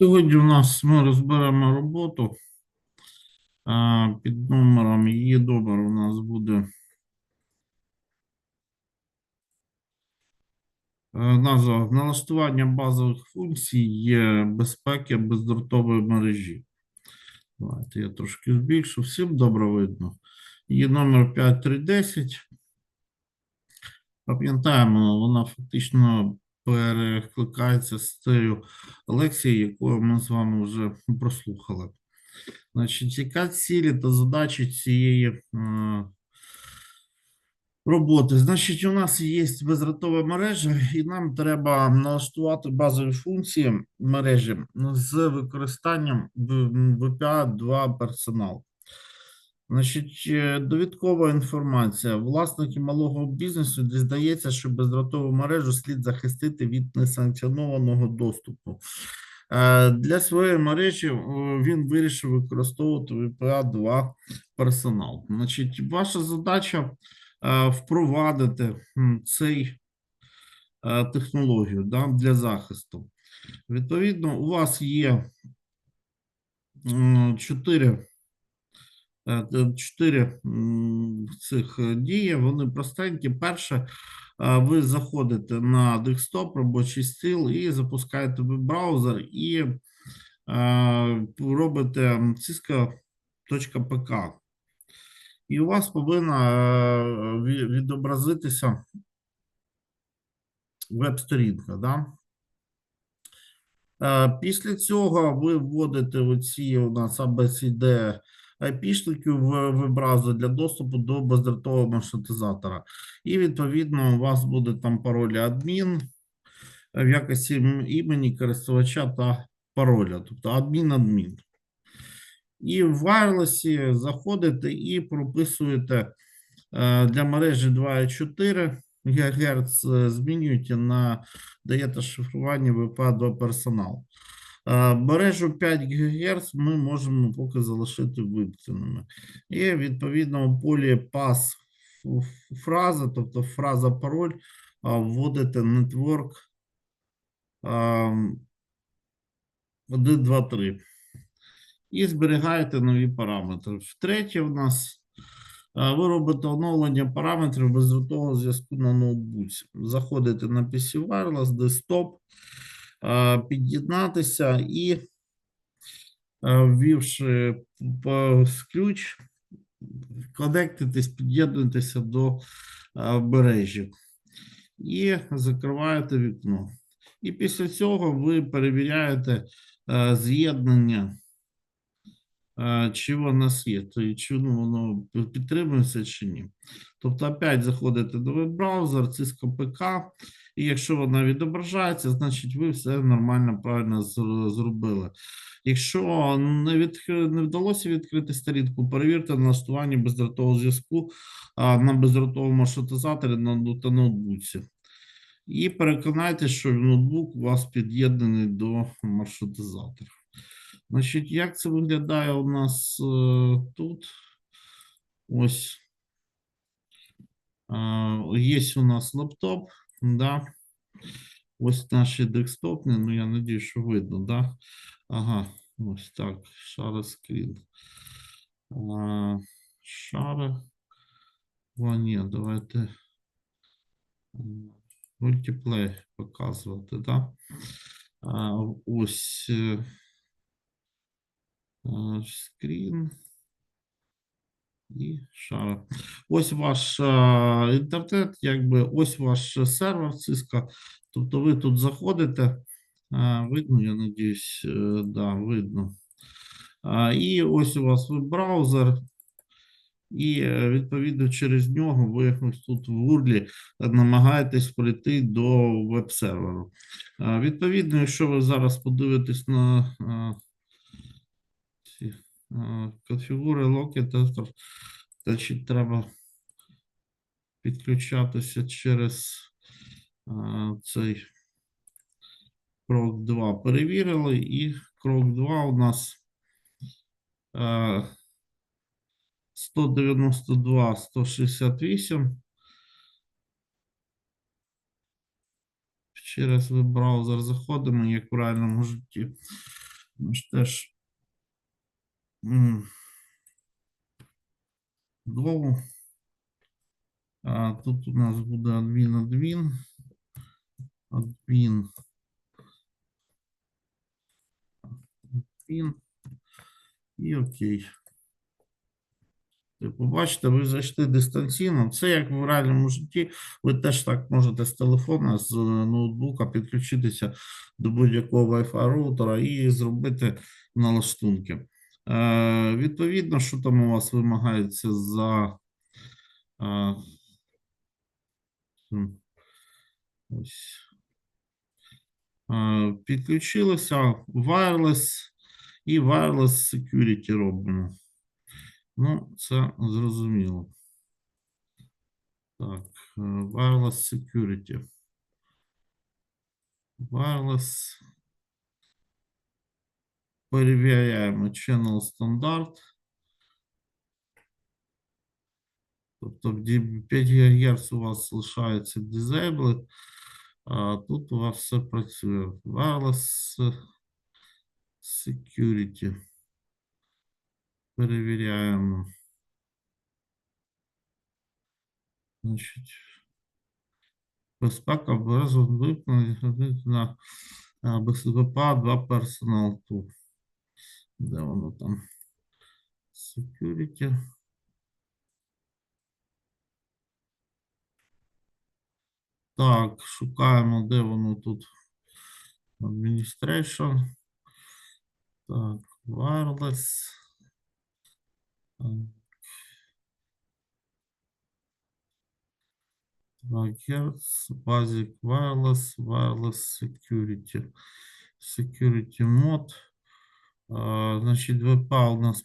Сьогодні у нас ми розберемо роботу під номером. Її номер у нас буде е, назва налаштування базових функцій є безпеки бездротової мережі. Давайте я трошки збільшу. Всім добре видно. Її номер 5310. Пам'ятаємо, вона фактично перекликається з цією лекцією, яку ми з вами вже прослухали. Значить, яка цілі та задачі цієї е, роботи? Значить, у нас є бездротова мережа, і нам треба налаштувати базові функції мережі з використанням VPA 2 персонал. Значить, е, довідкова інформація. Власники малого бізнесу здається, що бездротову мережу слід захистити від несанкціонованого доступу. Е, Для своєї мережі е, він вирішив використовувати VPA 2 персонал. Значить, ваша задача впровадити цей технологію да, для захисту. Відповідно, у вас є чотири Чотири цих е, дії, вони простенькі. Перше, е, ви заходите на десктоп, робочий стіл і запускаєте веб-браузер і е, робите cisco.pk. І у вас повинна е, відобразитися веб-сторінка. Да? Е, Після цього ви вводите оці у нас ABCD айпішників в веб-браузер для доступу до бездротового маршрутизатора. І відповідно у вас буде там пароль адмін в якості імені користувача та пароля, тобто адмін-адмін. І в wireless заходите і прописуєте е, для мережі 2,4 ГГц, е, змінюєте на даєте шифрування VPA2 персонал. Е, Мережу 5 ГГц ми можемо поки залишити вимкненими. І відповідно у полі пас фраза, тобто фраза пароль, вводите ем, 1, 2, 3. І зберігаєте нові параметри. Втретє, в нас ви робите оновлення параметрів бездротового зв'язку на ноутбуці. Заходите на PC Wireless, Desktop, е, під'єднатися і, е, ввівши ключ, конектитись, під'єднуйтеся до е, мережі і закриваєте вікно. І після цього ви перевіряєте е, з'єднання, е, чи воно є, то чи ну, воно підтримується чи ні. Тобто, опять заходите до веб-браузер, Cisco ПК, і якщо вона відображається, значить ви все нормально, правильно зробили. Якщо не, відкри... не вдалося відкрити сторінку, перевірте налаштування бездротового зв'язку на бездротовому маршрутизаторі на та ноутбуці. І переконайтеся, що ноутбук у вас під'єднаний до маршрутизатора. Значить, як це виглядає у нас е, тут? Ось. Є у нас лаптоп, да. Ось наші десктопні, ну я надію, що видно, да? Ага, ось так, шара скрін. Шара. О, ні, давайте мультиплей показувати, да? А, ось е, а, скрін. І шара. Ось ваш а, інтернет, якби ось ваш сервер Cisco. Тобто ви тут заходите. А, видно, я надіюсь, е, да, видно. І ось у вас веб-браузер. І е, відповідно через нього ви ось тут в URL намагаєтесь прийти до веб-серверу. Відповідно, якщо ви зараз подивитесь на конфігури локетатор, значить треба підключатися через а, цей крок 2 перевірили, і крок 2 у нас а, 192, 168. через веб-браузер заходимо, як в реальному житті. Ми ж теж Go. А тут у нас буде адмін адмін. Адмін. Адмін. І окей. Типу, бачите, ви зайшли дистанційно. Це як в реальному житті. Ви теж так можете з телефона, з ноутбука підключитися до будь-якого Wi-Fi роутера і зробити налаштунки. Е, відповідно, що там у вас вимагається за. Е, ось. Е, підключилися wireless і wireless security робимо. Ну, це зрозуміло. Так, wireless security. Wireless. Перевіряємо channel стандарт. Тобто в 5 ГГц у вас лишається disabled, а тут у вас все працює. Wireless security. Перевіряємо. Значить, безпека без вимкнення на а, без ВПА 2 персонал тут. Де воно там? Security. Так, шукаємо, де воно тут. Administration. Так, wireless. Так. Hertz, Basic Wireless, Wireless Security. Security Mode. А, Значить, ВП у нас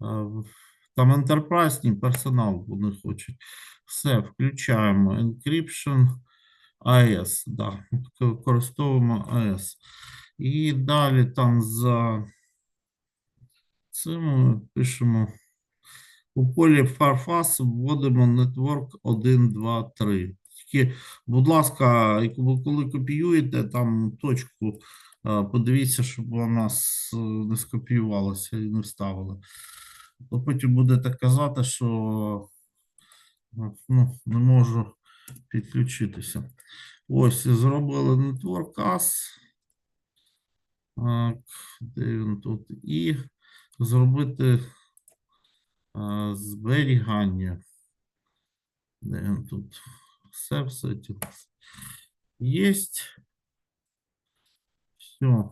в- там ентерпрайзний персонал вони хочуть. Все, включаємо Encryption AES, да, використовуємо AES. І далі там за цим пишемо у полі Farfas вводимо Network 1, 2, 3. Тільки, будь ласка, коли копіюєте там точку, е, подивіться, щоб вона не скопіювалася і не вставила. То потім будете казати, що е, ну, не можу підключитися. Ось, зробили AS. Так, де він тут? І зробити а, зберігання. Де він тут? Все, все. Єсть. Все.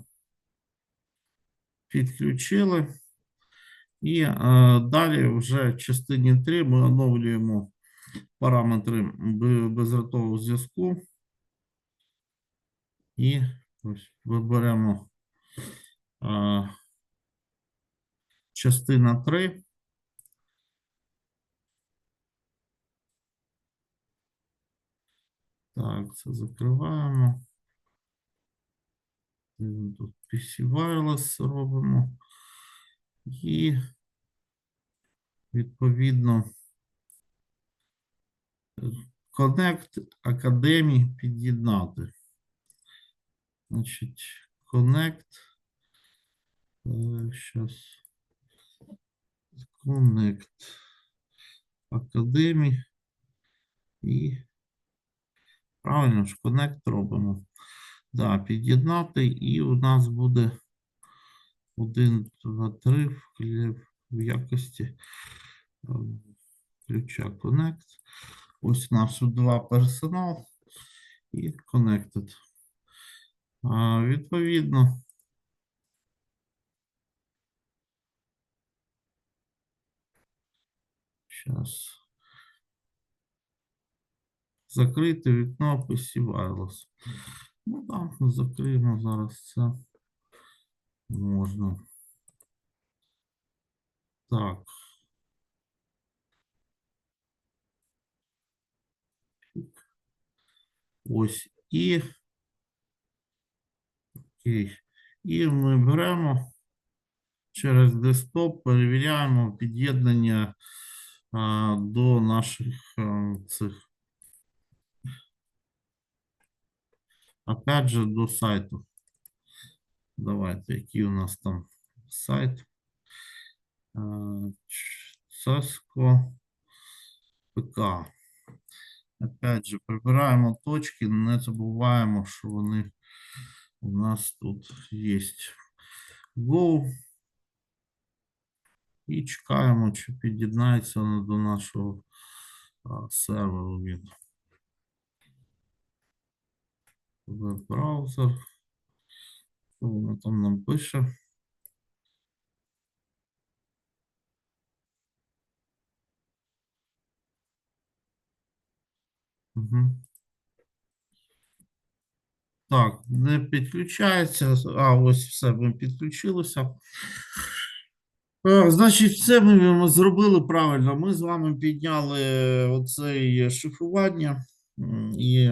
Підключили. І а, далі вже в частині 3 ми оновлюємо параметри б- безротового зв'язку. І ось виберемо а, частина 3. Так, це закриваємо. Тут PC Wireless робимо. І відповідно е, Connect Academy під'єднати. Значить, Connect. Зараз. Connect Academy. І правильно ж Connect робимо. Да, під'єднати, і у нас буде 1, 2, 3 в, якості е, ключа Connect. Ось наш два персонал і Connected. А, відповідно. Зараз. Закрити вікно PC Wireless. Ну так, ми закриємо зараз це. Можна. Так. Ось і. Окей. І ми беремо через десктоп, перевіряємо під'єднання до наших цих Опять же, до сайту. Давайте, який у нас там сайт. Е, Цеско ПК. Опять же, прибираємо точки, не забуваємо, що вони у нас тут є. Go. І чекаємо, чи під'єднається до нашого серверу він. Веб-браузер. Що воно там нам пише? Угу. Так, не підключається. А, ось все, ми підключилося. Е, Значить, все ми зробили правильно. Ми з вами підняли оцей шифрування і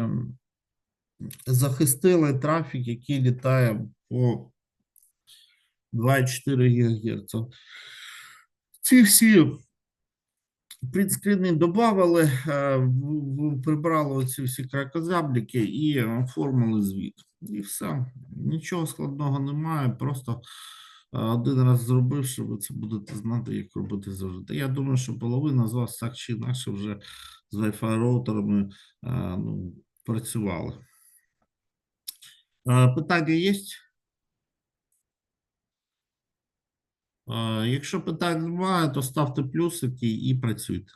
захистили трафік, який літає по 2,4 ГГц. Ці всі принтскріни додавали, е, прибрали оці всі кракозябліки і оформили звіт. І все. Нічого складного немає. Просто е, один раз зробивши, ви це будете знати, як робити завжди. Я думаю, що половина з вас так чи інакше вже з Wi-Fi роутерами е, ну, працювали. Е, Питання є? Е, Якщо питань немає, то ставте плюсики і працюйте.